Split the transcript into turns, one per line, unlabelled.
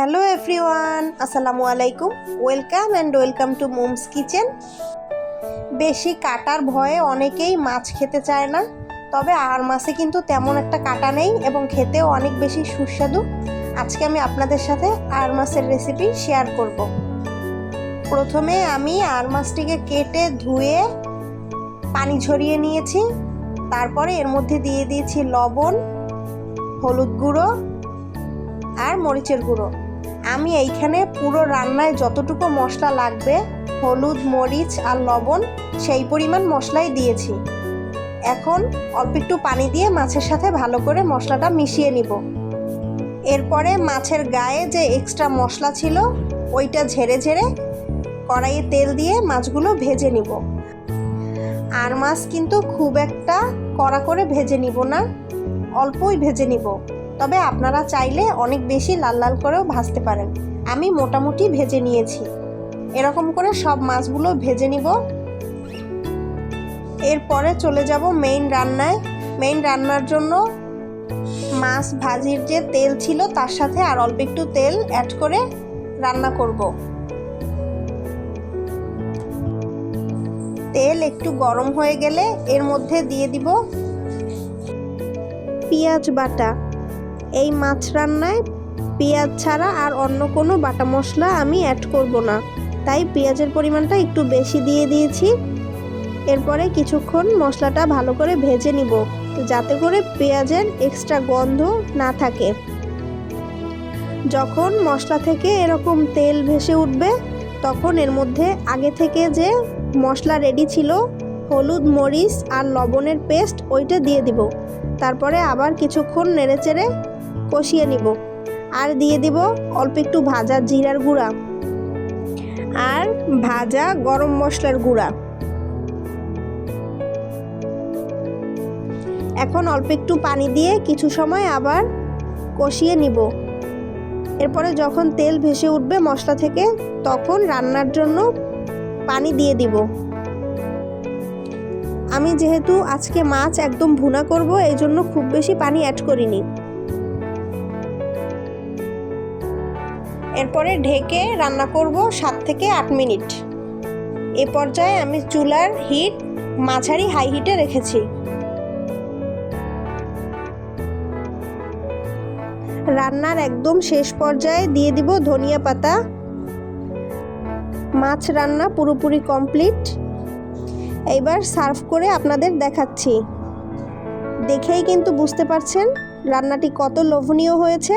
Hello everyone, আসসালামু আলাইকুম। Welcome and welcome to mom's kitchen. বেশি কাটার ভয়ে অনেকেই মাছ খেতে চায় না, তবে আর মাছে কিন্তু তেমন একটা কাটা নেই এবং খেতেও অনেক বেশি সুস্বাদু। আজকে আমি আপনাদের সাথে আর মাছের রেসিপি শেয়ার করব। প্রথমে আমি আর মাছটিকে কেটে ধুয়ে পানি ঝরিয়ে নিয়েছি। তারপরে এর মধ্যে দিয়ে দিয়েছি লবণ, হলুদ গুঁড়ো আর মরিচের গুঁড়ো। আমি এইখানে পুরো রান্নায় যতটুকু মশলা লাগবে, হলুদ, মরিচ আর লবণ, সেই পরিমাণ মশলাই দিয়েছি। এখন অল্প একটু পানি দিয়ে মাছের সাথে ভালো করে মশলাটা মিশিয়ে নিব। এরপরে মাছের গায়ে যে এক্সট্রা মশলা ছিল, ওইটা ঝেড়ে ঝেড়ে কড়াইয়ে তেল দিয়ে মাছগুলো ভেজে নিব। আর মাছ কিন্তু খুব একটা কড়া করে ভেজে নিব না, অল্পই ভেজে নিব। তবে আপনারা চাইলে অনেক বেশি লাল লাল করেও ভাজতে পারেন। আমি মোটামুটি ভেজে নিয়েছি। এরকম করে সব মাছগুলো ভেজে নিব। এরপরে চলে যাব মেইন রান্নায়। মেইন রান্নার জন্য মাছ ভাজির যে তেল ছিল তার সাথে আর অল্প একটু তেল অ্যাড করে রান্না করব। তেল একটু গরম হয়ে গেলে এর মধ্যে দিয়ে দিব পেঁয়াজ বাটা। এই মাছ রান্নায় পেঁয়াজ ছাড়া আর অন্য কোনো বাটা মশলা আমি অ্যাড করব না। তাই পেঁয়াজের পরিমাণটা একটু বেশি দিয়ে দিয়েছি। এরপরে কিছুক্ষণ মশলাটা ভালো করে ভেজে নিব। যাতে করে পেঁয়াজের এক্সট্রা গন্ধ না থাকে। যখন মশলা থেকে এরকম তেল ভেসে উঠবে, তখন এর মধ্যে আগে থেকে যে মশলা রেডি ছিল, হলুদ, মরিচ আর লবণের পেস্ট ওইটা দিয়ে দিব। তারপরে আবার কিছুক্ষণ নেড়েচেড়ে কষিয়ে নিব। আর দিয়ে দিব অল্প একটু ভাজা জিরার গুঁড়া আর ভাজা গরম মশলার গুঁড়া। এখন অল্প একটু পানি দিয়ে কিছু সময় আবার কষিয়ে নিব। এরপরে যখন তেল ভেসে উঠবে মশলা থেকে, তখন রান্নার জন্য পানি দিয়ে দিব। আমি যেহেতু আজকে মাছ একদম ভুনা করব এই জন্য খুব বেশি পানি অ্যাড করিনি। এরপরে ঢেকে রান্না করব সাত থেকে আট মিনিট। এ পর্যায়ে আমি চুলার হিট মাঝারি হাই হিটে রেখেছি। রান্নার একদম শেষ পর্যায়ে দিয়ে দিব ধনিয়া পাতা। মাছ রান্না পুরোপুরি কমপ্লিট। এইবার সার্ভ করে আপনাদের দেখাচ্ছি। দেখেই কিন্তু বুঝতে পারছেন রান্নাটি কত লোভনীয় হয়েছে।